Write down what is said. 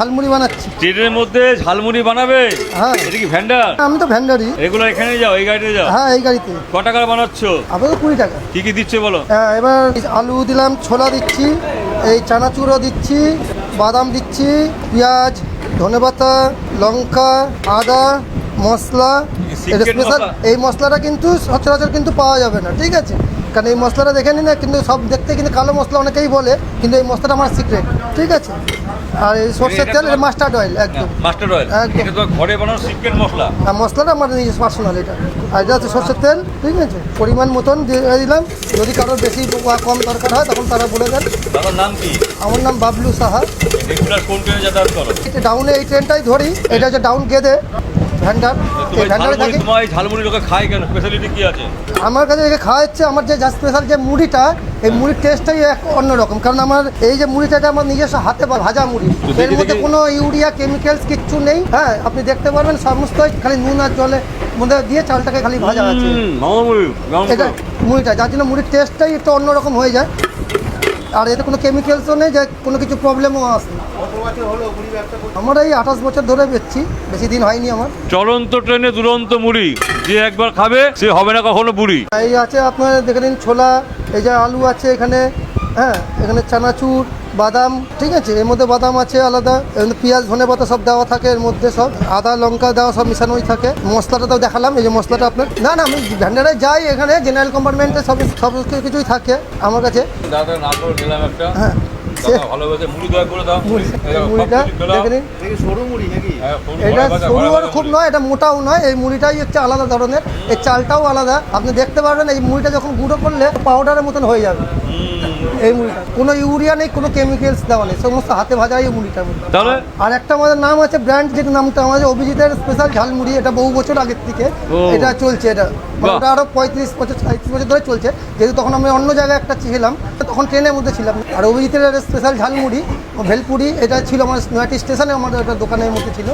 ঝালমুড়ি বানাচ্ছি। ট্রেনের মধ্যে ঝালমুড়ি বানাবে? হ্যাঁ। এটা কি ভ্যান্ডার আমি তো ভ্যান্ডারি রেগুলার এখানে যাও এই গাড়িতে যাও। হ্যাঁ এই গাড়িতে। ক টাকার বানাচ্ছ? আপাতত কুড়ি টাকা। কি কি দিচ্ছে বলো? হ্যাঁ এবার আলু দিলাম ছোলা দিচ্ছি এই চানাচুরও দিচ্ছি বাদাম দিচ্ছি পেঁয়াজ ধনেপাতা লঙ্কা আদা মশলা। স্পেশাল মশলা? এই মশলাটা কিন্তু সচরাচর কিন্তু পাওয়া যাবে না ঠিক আছে? কারণ এই মশলাটা দেখে নি না কিন্তু সব দেখতে কিন্তু কালো মশলা অনেকেই বলে কিন্তু এই মশলাটা আমার সিক্রেট ঠিক আছে? আর এই সর্ষের তেল মাস্টার্ড অয়েল একদম। মাস্টার অয়েল একদম। এটা তো ঘরে বানানো সিক্রেট মশলা। আর মশলাটা আমার নিজের পার্সোনাল এটা। আর এটা হচ্ছে সর্ষের তেল ঠিক আছে? পরিমাণ মতন দিয়ে দিলাম। যদি কারোর বেশি বা কম দরকার হয় তখন তারা বলে দেন। দাদার নাম কি? আমার নাম বাবলু সাহা। রেগুলার কোন ট্রেনে যাতায়াত করো? এটা ডাউনে এই ট্রেনটাই ধরি। এটা হচ্ছে ডাউন গেদে। ভ্যান্ডার এই ভ্যান্ডারে থাকি। ঝালমুড়ি লোকে খায় কেন? স্পেশালিটি কি আছে? আমার কাছে একে খাওয়া হচ্ছে আমার যে স্পেশাল যে মুড়িটা এই মুড়ির টেস্টটাই এক অন্যরকম কারণ আমার এই যে মুড়িটা আমার নিজস্ব হাতে বা- ভাজা মুড়ি এর মধ্যে কোনো ইউরিয়া কেমিক্যালস কিচ্ছু নেই। হ্যাঁ আপনি দেখতে পারবেন সমস্ত খালি নুন আর জলে মধ্যে দিয়ে চালটাকে খালি ভাজা আছে। এটা মুড়িটা যার জন্য মুড়ির টেস্টটাই একটু অন্যরকম হয়ে যায়। আর এতে কোনো কেমিক্যালসও নেই যে কোনো কিছু প্রবলেমও আসে। আমরা এই আঠাশ বছর ধরে বেচছি বেশি দিন হয়নি আমার চলন্ত ট্রেনে দুরন্ত মুড়ি যে একবার খাবে সে হবে না কখনো বুড়ি এই আছে আপনার দেখে নিন ছোলা এই যে আলু আছে এখানে হ্যাঁ এখানে চানাচুর বাদাম ঠিক আছে এর মধ্যে বাদাম আছে আলাদা এর মধ্যে পেঁয়াজ ধনে পাতা সব দেওয়া থাকে এর মধ্যে সব আদা লঙ্কা দেওয়া সব মিশানোই থাকে। মশলাটা তো দেখালাম এই যে মশলাটা আপনার না না আমি ভ্যান্ডারে যাই এখানে জেনারেল কম্পার্টমেন্টে সব সব কিছুই থাকে আমার কাছে। দাদা না করে নিলাম একটা হ্যাঁ হ্যাঁ, এটা সরু আর খুব নয় এটা মোটাও নয় এই মুড়িটাই হচ্ছে আলাদা ধরনের। এই চালটাও আলাদা আপনি দেখতে পারবেন এই মুড়িটা যখন গুঁড়ো করলে পাউডারের মতন হয়ে যাবে। এই মুড়িটা কোনো ইউরিয়া নেই কোনো কেমিক্যালস দেওয়া নেই সমস্ত হাতে ভাজা এই মধ্যে। তাহলে? আর একটা আমাদের নাম আছে ব্র্যান্ড যেটা নামটা আমাদের অভিজিতের স্পেশাল ঝালমুড়ি এটা বহু বছর আগের থেকে এটা চলছে এটা ওটা আরও পঁয়ত্রিশ বছর সাঁত্রিশ বছর ধরে চলছে। যেহেতু তখন আমি অন্য জায়গায় একটা ছিলাম তখন ট্রেনের মধ্যে ছিলাম। আর অভিজিতের স্পেশাল ঝালমুড়ি ভেলপুরি এটা ছিল আমার নয়াটি স্টেশনে আমাদের একটা দোকানের মধ্যে ছিল।